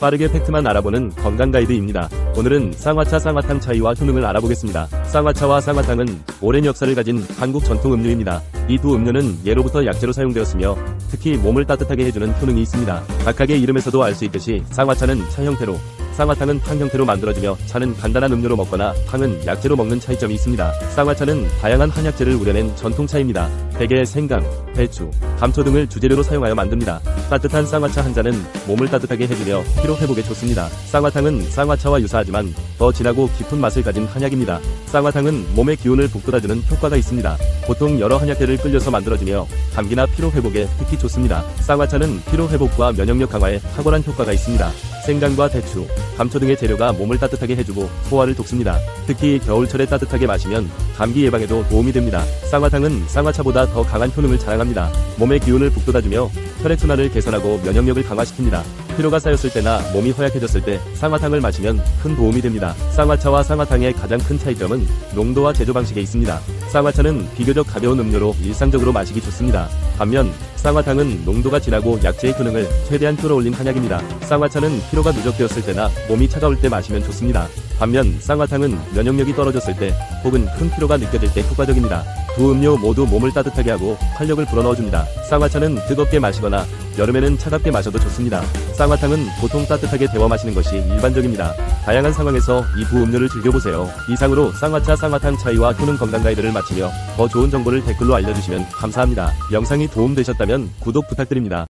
빠르게 팩트만 알아보는 건강 가이드입니다. 오늘은 쌍화차 쌍화탕 차이와 효능을 알아보겠습니다. 쌍화차와 쌍화탕은 오랜 역사를 가진 한국 전통 음료입니다. 이 두 음료는 예로부터 약재로 사용되었으며 특히 몸을 따뜻하게 해주는 효능이 있습니다. 각각의 이름에서도 알 수 있듯이 쌍화차는 차 형태로 쌍화탕은 탕 형태로 만들어지며 차는 간단한 음료로 먹거나 탕은 약재로 먹는 차이점이 있습니다. 쌍화차는 다양한 한약재를 우려낸 전통차입니다. 대게, 생강, 배추, 감초 등을 주재료로 사용하여 만듭니다. 따뜻한 쌍화차 한 잔은 몸을 따뜻하게 해주며 피로 회복에 좋습니다. 쌍화탕은 쌍화차와 유사하지만 더 진하고 깊은 맛을 가진 한약입니다. 쌍화탕은 몸의 기운을 북돋아주는 효과가 있습니다. 보통 여러 한약재를 끌려서 만들어지며 감기나 피로 회복에 특히 좋습니다. 쌍화차는 피로 회복과 면역력 강화에 탁월한 효과가 있습니다. 생강과 대추, 감초 등의 재료가 몸을 따뜻하게 해주고 소화를 돕습니다. 특히 겨울철에 따뜻하게 마시면 감기 예방에도 도움이 됩니다. 쌍화탕은 쌍화차보다 더 강한 효능을 자랑합니다. 몸의 기운을 북돋아주며 혈액순환을 개선하고 면역력을 강화시킵니다. 피로가 쌓였을 때나 몸이 허약해졌을 때 쌍화탕을 마시면 큰 도움이 됩니다. 쌍화차와 쌍화탕의 가장 큰 차이점은 농도와 제조 방식에 있습니다. 쌍화차는 비교적 가벼운 음료로 일상적으로 마시기 좋습니다. 반면 쌍화탕은 농도가 진하고 약재의 효능을 최대한 끌어올린 한약입니다. 쌍화차는 피로가 누적되었을 때나 몸이 차가울 때 마시면 좋습니다. 반면 쌍화탕은 면역력이 떨어졌을 때 혹은 큰 피로가 느껴질 때 효과적입니다. 두 음료 모두 몸을 따뜻하게 하고 활력을 불어넣어줍니다. 쌍화차는 뜨겁게 마시거나 여름에는 차갑게 마셔도 좋습니다. 쌍화탕은 보통 따뜻하게 데워 마시는 것이 일반적입니다. 다양한 상황에서 이 두 음료를 즐겨보세요. 이상으로 쌍화차 쌍화탕 차이와 효능 건강 가이드를 마치며 더 좋은 정보를 댓글로 알려주시면 감사합니다. 영상이 도움되셨다면 구독 부탁드립니다.